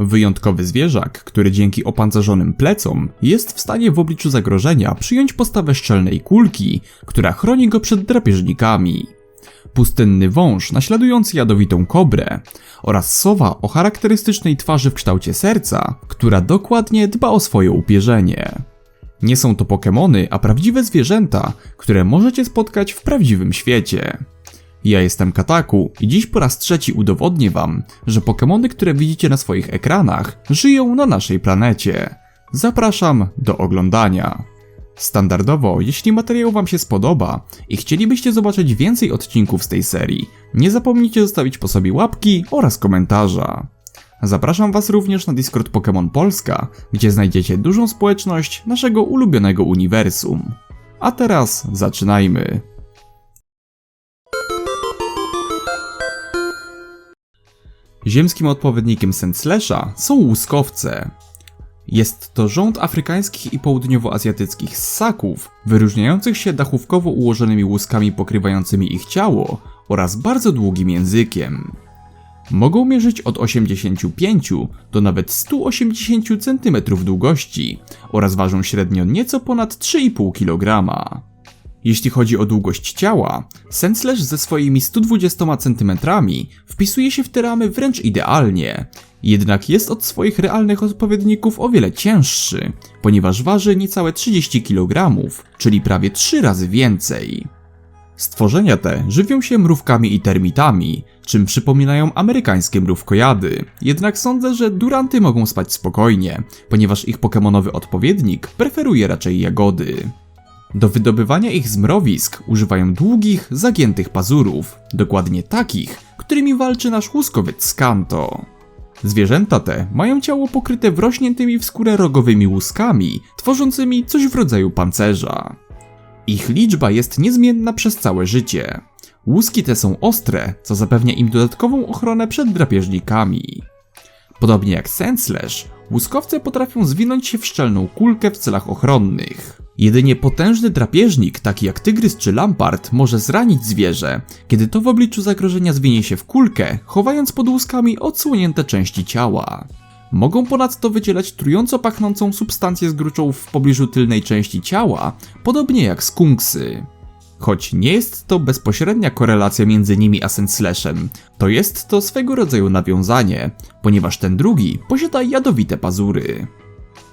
Wyjątkowy zwierzak, który dzięki opancerzonym plecom jest w stanie w obliczu zagrożenia przyjąć postawę szczelnej kulki, która chroni go przed drapieżnikami. Pustynny wąż naśladujący jadowitą kobrę oraz sowa o charakterystycznej twarzy w kształcie serca, która dokładnie dba o swoje upierzenie. Nie są to Pokemony, a prawdziwe zwierzęta, które możecie spotkać w prawdziwym świecie. Ja jestem Kataku i dziś po raz trzeci udowodnię wam, że Pokemony, które widzicie na swoich ekranach, żyją na naszej planecie. Zapraszam do oglądania. Standardowo, jeśli materiał wam się spodoba i chcielibyście zobaczyć więcej odcinków z tej serii, nie zapomnijcie zostawić po sobie łapki oraz komentarza. Zapraszam was również na Discord Pokémon Polska, gdzie znajdziecie dużą społeczność naszego ulubionego uniwersum. A teraz zaczynajmy. Ziemskim odpowiednikiem Senslasha są łuskowce. Jest to rząd afrykańskich i południowoazjatyckich ssaków, wyróżniających się dachówkowo ułożonymi łuskami pokrywającymi ich ciało oraz bardzo długim językiem. Mogą mierzyć od 85 do nawet 180 cm długości oraz ważą średnio nieco ponad 3,5 kg. Jeśli chodzi o długość ciała, Sensslash ze swoimi 120 cm wpisuje się w te ramy wręcz idealnie, jednak jest od swoich realnych odpowiedników o wiele cięższy, ponieważ waży niecałe 30 kg, czyli prawie 3 razy więcej. Stworzenia te żywią się mrówkami i termitami, czym przypominają amerykańskie mrówkojady. Jednak sądzę, że duranty mogą spać spokojnie, ponieważ ich pokemonowy odpowiednik preferuje raczej jagody. Do wydobywania ich z mrowisk używają długich, zagiętych pazurów, dokładnie takich, którymi walczy nasz łuskowiec Skanto. Zwierzęta te mają ciało pokryte wrośniętymi w skórę rogowymi łuskami, tworzącymi coś w rodzaju pancerza. Ich liczba jest niezmienna przez całe życie. Łuski te są ostre, co zapewnia im dodatkową ochronę przed drapieżnikami. Podobnie jak Sandslash, łuskowce potrafią zwinąć się w szczelną kulkę w celach ochronnych. Jedynie potężny drapieżnik, taki jak tygrys czy lampart, może zranić zwierzę, kiedy to w obliczu zagrożenia zwinie się w kulkę, chowając pod łuskami odsłonięte części ciała. Mogą ponadto wydzielać trująco pachnącą substancję z gruczołów w pobliżu tylnej części ciała, podobnie jak skunksy. Choć nie jest to bezpośrednia korelacja między nimi a Senslashem, to jest to swego rodzaju nawiązanie, ponieważ ten drugi posiada jadowite pazury.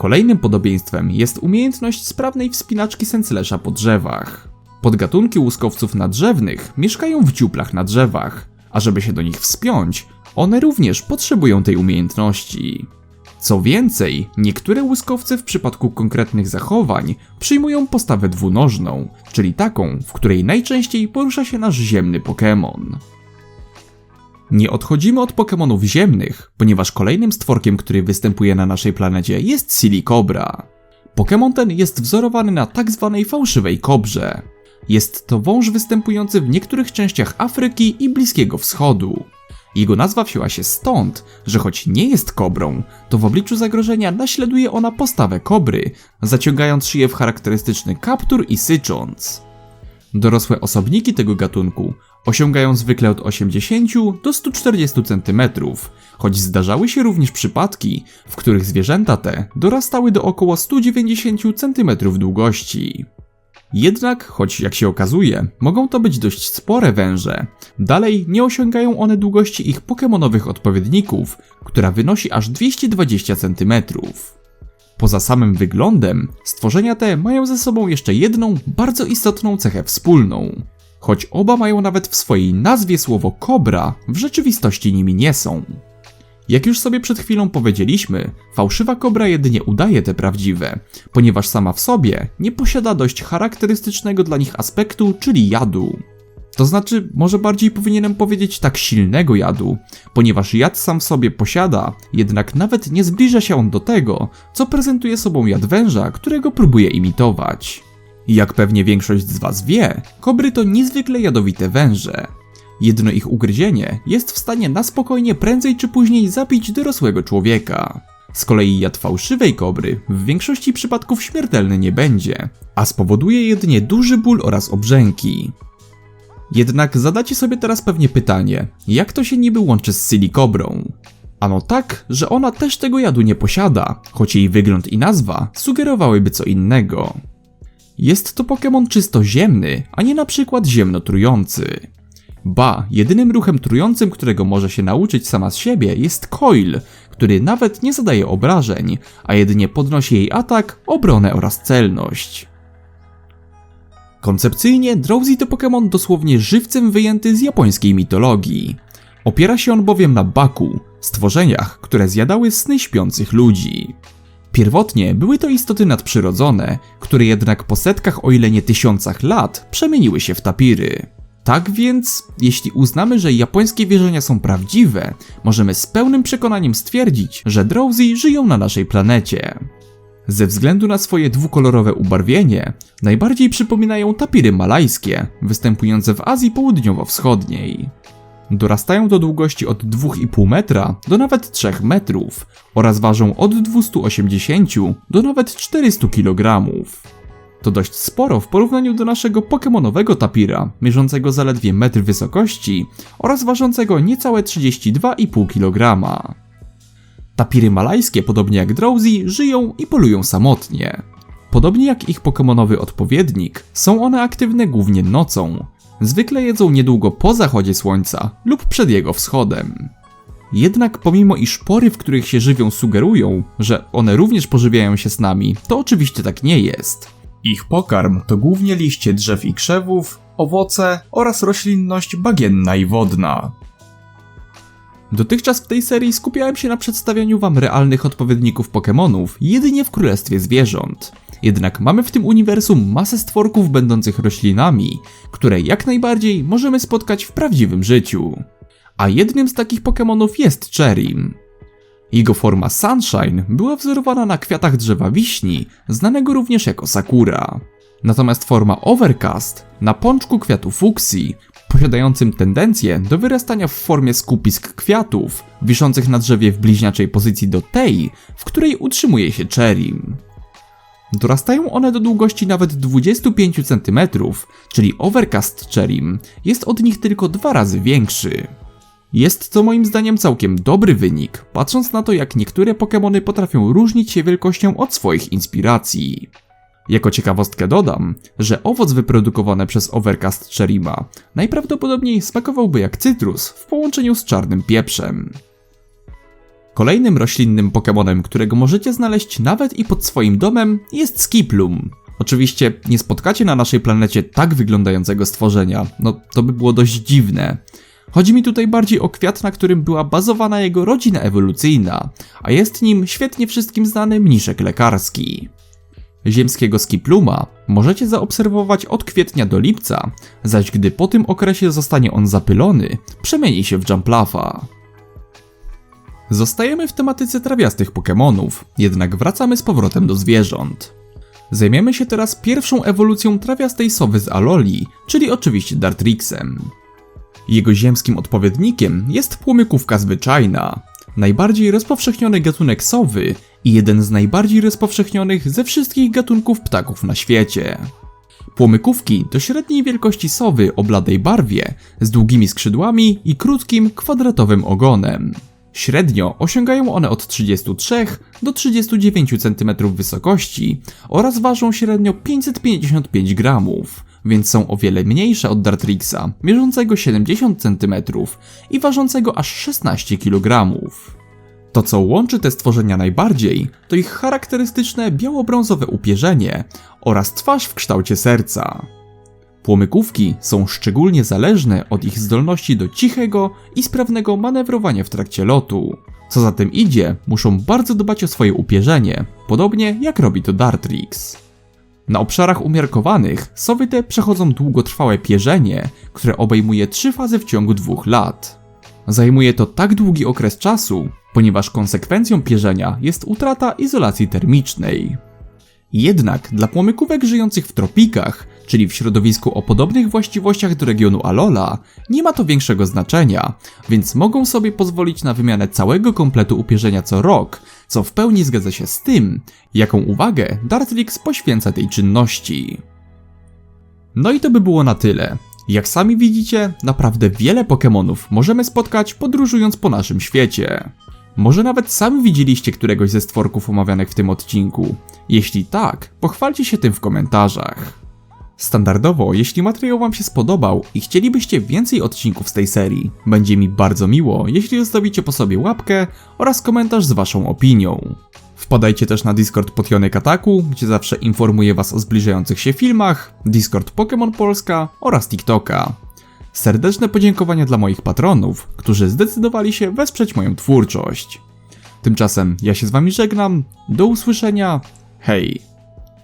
Kolejnym podobieństwem jest umiejętność sprawnej wspinaczki Senslasha po drzewach. Podgatunki łuskowców nadrzewnych mieszkają w dziuplach na drzewach, a żeby się do nich wspiąć, one również potrzebują tej umiejętności. Co więcej, niektóre łuskowce w przypadku konkretnych zachowań przyjmują postawę dwunożną, czyli taką, w której najczęściej porusza się nasz ziemny Pokémon. Nie odchodzimy od Pokémonów ziemnych, ponieważ kolejnym stworkiem, który występuje na naszej planecie jest Silicobra. Pokémon ten jest wzorowany na tak zwanej fałszywej kobrze. Jest to wąż występujący w niektórych częściach Afryki i Bliskiego Wschodu. Jego nazwa wzięła się stąd, że choć nie jest kobrą, to w obliczu zagrożenia naśladuje ona postawę kobry, zaciągając szyję w charakterystyczny kaptur i sycząc. Dorosłe osobniki tego gatunku osiągają zwykle od 80 do 140 cm, choć zdarzały się również przypadki, w których zwierzęta te dorastały do około 190 cm długości. Jednak, choć jak się okazuje, mogą to być dość spore węże, dalej nie osiągają one długości ich pokemonowych odpowiedników, która wynosi aż 220 cm. Poza samym wyglądem, stworzenia te mają ze sobą jeszcze jedną bardzo istotną cechę wspólną. Choć oba mają nawet w swojej nazwie słowo kobra, w rzeczywistości nimi nie są. Jak już sobie przed chwilą powiedzieliśmy, fałszywa kobra jedynie udaje te prawdziwe, ponieważ sama w sobie nie posiada dość charakterystycznego dla nich aspektu, czyli jadu. To znaczy, może bardziej powinienem powiedzieć tak silnego jadu, ponieważ jad sam w sobie posiada, jednak nawet nie zbliża się on do tego, co prezentuje sobą jad węża, którego próbuje imitować. Jak pewnie większość z Was wie, kobry to niezwykle jadowite węże. Jedno ich ugryzienie jest w stanie na spokojnie prędzej czy później zabić dorosłego człowieka. Z kolei jad fałszywej kobry w większości przypadków śmiertelny nie będzie, a spowoduje jedynie duży ból oraz obrzęki. Jednak zadacie sobie teraz pewnie pytanie, jak to się niby łączy z Silikobrą? Ano tak, że ona też tego jadu nie posiada, choć jej wygląd i nazwa sugerowałyby co innego. Jest to Pokémon czysto ziemny, a nie na przykład ziemnotrujący. Ba, jedynym ruchem trującym, którego może się nauczyć sama z siebie jest Coil, który nawet nie zadaje obrażeń, a jedynie podnosi jej atak, obronę oraz celność. Koncepcyjnie Drowsy to Pokémon dosłownie żywcem wyjęty z japońskiej mitologii. Opiera się on bowiem na Baku, stworzeniach, które zjadały sny śpiących ludzi. Pierwotnie były to istoty nadprzyrodzone, które jednak po setkach, o ile nie tysiącach lat przemieniły się w tapiry. Tak więc, jeśli uznamy, że japońskie wierzenia są prawdziwe, możemy z pełnym przekonaniem stwierdzić, że Drowsy żyją na naszej planecie. Ze względu na swoje dwukolorowe ubarwienie, najbardziej przypominają tapiry malajskie, występujące w Azji Południowo-Wschodniej. Dorastają do długości od 2,5 metra do nawet 3 metrów oraz ważą od 280 do nawet 400 kg. To dość sporo w porównaniu do naszego pokemonowego tapira, mierzącego zaledwie metr wysokości oraz ważącego niecałe 32,5 kg. Tapiry malajskie, podobnie jak Drowsy, żyją i polują samotnie. Podobnie jak ich pokemonowy odpowiednik, są one aktywne głównie nocą. Zwykle jedzą niedługo po zachodzie słońca lub przed jego wschodem. Jednak pomimo iż pory, w których się żywią sugerują, że one również pożywiają się z nami, to oczywiście tak nie jest. Ich pokarm to głównie liście drzew i krzewów, owoce oraz roślinność bagienna i wodna. Dotychczas w tej serii skupiałem się na przedstawianiu wam realnych odpowiedników Pokémonów jedynie w Królestwie Zwierząt. Jednak mamy w tym uniwersum masę stworków będących roślinami, które jak najbardziej możemy spotkać w prawdziwym życiu. A jednym z takich Pokémonów jest Cherim. Jego forma Sunshine była wzorowana na kwiatach drzewa wiśni, znanego również jako Sakura. Natomiast forma Overcast na pączku kwiatu fuksji, posiadającym tendencję do wyrastania w formie skupisk kwiatów, wiszących na drzewie w bliźniaczej pozycji do tej, w której utrzymuje się Cherim. Dorastają one do długości nawet 25 cm, czyli Overcast Cherim jest od nich tylko dwa razy większy. Jest to moim zdaniem całkiem dobry wynik, patrząc na to jak niektóre Pokémony potrafią różnić się wielkością od swoich inspiracji. Jako ciekawostkę dodam, że owoc wyprodukowany przez Overcast Cherima najprawdopodobniej smakowałby jak cytrus w połączeniu z czarnym pieprzem. Kolejnym roślinnym Pokémonem, którego możecie znaleźć nawet i pod swoim domem, jest Skiplum. Oczywiście nie spotkacie na naszej planecie tak wyglądającego stworzenia, no to by było dość dziwne. Chodzi mi tutaj bardziej o kwiat, na którym była bazowana jego rodzina ewolucyjna, a jest nim świetnie wszystkim znany mniszek lekarski. Ziemskiego skipluma możecie zaobserwować od kwietnia do lipca, zaś gdy po tym okresie zostanie on zapylony, przemieni się w Jumplafa. Zostajemy w tematyce trawiastych Pokémonów, jednak wracamy z powrotem do zwierząt. Zajmiemy się teraz pierwszą ewolucją trawiastej sowy z Aloli, czyli oczywiście Dartrixem. Jego ziemskim odpowiednikiem jest płomykówka zwyczajna, najbardziej rozpowszechniony gatunek sowy i jeden z najbardziej rozpowszechnionych ze wszystkich gatunków ptaków na świecie. Płomykówki to średniej wielkości sowy o bladej barwie, z długimi skrzydłami i krótkim, kwadratowym ogonem. Średnio osiągają one od 33 do 39 cm wysokości oraz ważą średnio 555 gramów, więc są o wiele mniejsze od Dartrixa, mierzącego 70 cm i ważącego aż 16 kg. To, co łączy te stworzenia najbardziej, to ich charakterystyczne biało-brązowe upierzenie oraz twarz w kształcie serca. Płomykówki są szczególnie zależne od ich zdolności do cichego i sprawnego manewrowania w trakcie lotu. Co za tym idzie, muszą bardzo dbać o swoje upierzenie, podobnie jak robi to Dartrix. Na obszarach umiarkowanych sowy te przechodzą długotrwałe pierzenie, które obejmuje trzy fazy w ciągu dwóch lat. Zajmuje to tak długi okres czasu, ponieważ konsekwencją pierzenia jest utrata izolacji termicznej. Jednak dla płomykówek żyjących w tropikach, czyli w środowisku o podobnych właściwościach do regionu Alola, nie ma to większego znaczenia, więc mogą sobie pozwolić na wymianę całego kompletu upierzenia co rok, co w pełni zgadza się z tym, jaką uwagę Dartrix poświęca tej czynności. No i to by było na tyle. Jak sami widzicie, naprawdę wiele Pokémonów możemy spotkać podróżując po naszym świecie. Może nawet sami widzieliście któregoś ze stworków omawianych w tym odcinku. Jeśli tak, pochwalcie się tym w komentarzach. Standardowo, jeśli materiał Wam się spodobał i chcielibyście więcej odcinków z tej serii, będzie mi bardzo miło, jeśli zostawicie po sobie łapkę oraz komentarz z Waszą opinią. Wpadajcie też na Discord Potionek Ataku, gdzie zawsze informuję Was o zbliżających się filmach, Discord Pokémon Polska oraz TikToka. Serdeczne podziękowania dla moich patronów, którzy zdecydowali się wesprzeć moją twórczość. Tymczasem ja się z Wami żegnam, do usłyszenia, hej!